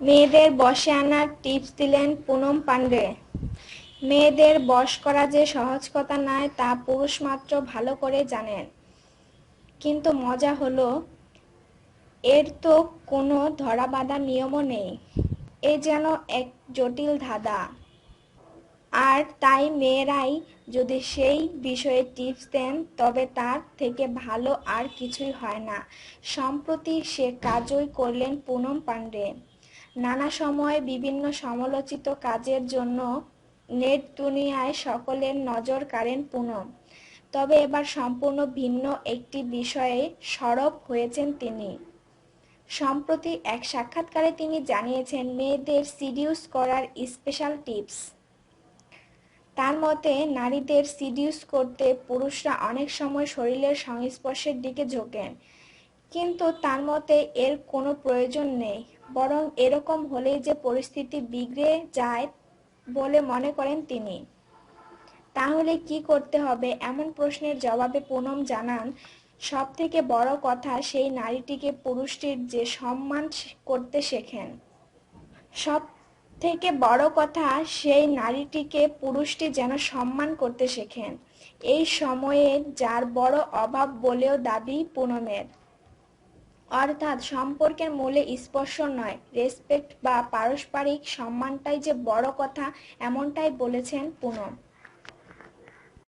মেয়েদের বশে আনার টিপস দিলেন পুনম পান্ডে মেয়েদের বশ করা যে সহজ কথা নয়, তা পুরুষ মাত্র ভালো করে জানেন। কিন্তু মজা হলো, এর তো কোনো ধরাবাঁধা নিয়মও নেই। এ যেন এক জটিল ধাঁধা। আর তাই মেয়েরাই যদি সেই বিষয়ে টিপস দেন, তবে তার থেকে ভালো আর কিছুই হয় না। সম্প্রতি সে কাজই করলেন পুনম পান্ডে নানা সময় বিভিন্ন সমালোচিত কাজের জন্য নেট দুনিয়ায় সকলের নজর কাড়েন পুনম। তবে এবার সম্পূর্ণ ভিন্ন একটি বিষয়ে সরব হয়েছেন তিনি। সম্প্রতি এক সাক্ষাৎকারে তিনি জানিয়েছেন, মেয়েদের সিডিউস করার স্পেশাল টিপস। তার মতে, নারীদের সিডিউস করতে পুরুষরা অনেক সময় শরীরের সংস্পর্শের দিকে ঝোঁকেন। কিন্তু তার মতে এর কোনো প্রয়োজন নেই, বরং এরকম হলেই যে পরিস্থিতি বিগড়ে যায় বলে মনে করেন তিনি। তাহলে কি করতে হবে? এমন প্রশ্নের জবাবে পুনম জানান সব থেকে বড় কথা সেই নারীটিকে পুরুষটির যে সম্মান করতে শেখেন। সব থেকে বড় কথা সেই নারীটিকে পুরুষটি যেন সম্মান করতে শেখেন। এই সময়ে যার বড় অভাব বলেও দাবি পুনমের। অর্থাৎ সম্পর্কের মূলে স্পর্শ নয়। রেসপেক্ট বা পারস্পরিক সম্মানটাই যে বড় কথা, এমনটাই বলেছেন পুনম।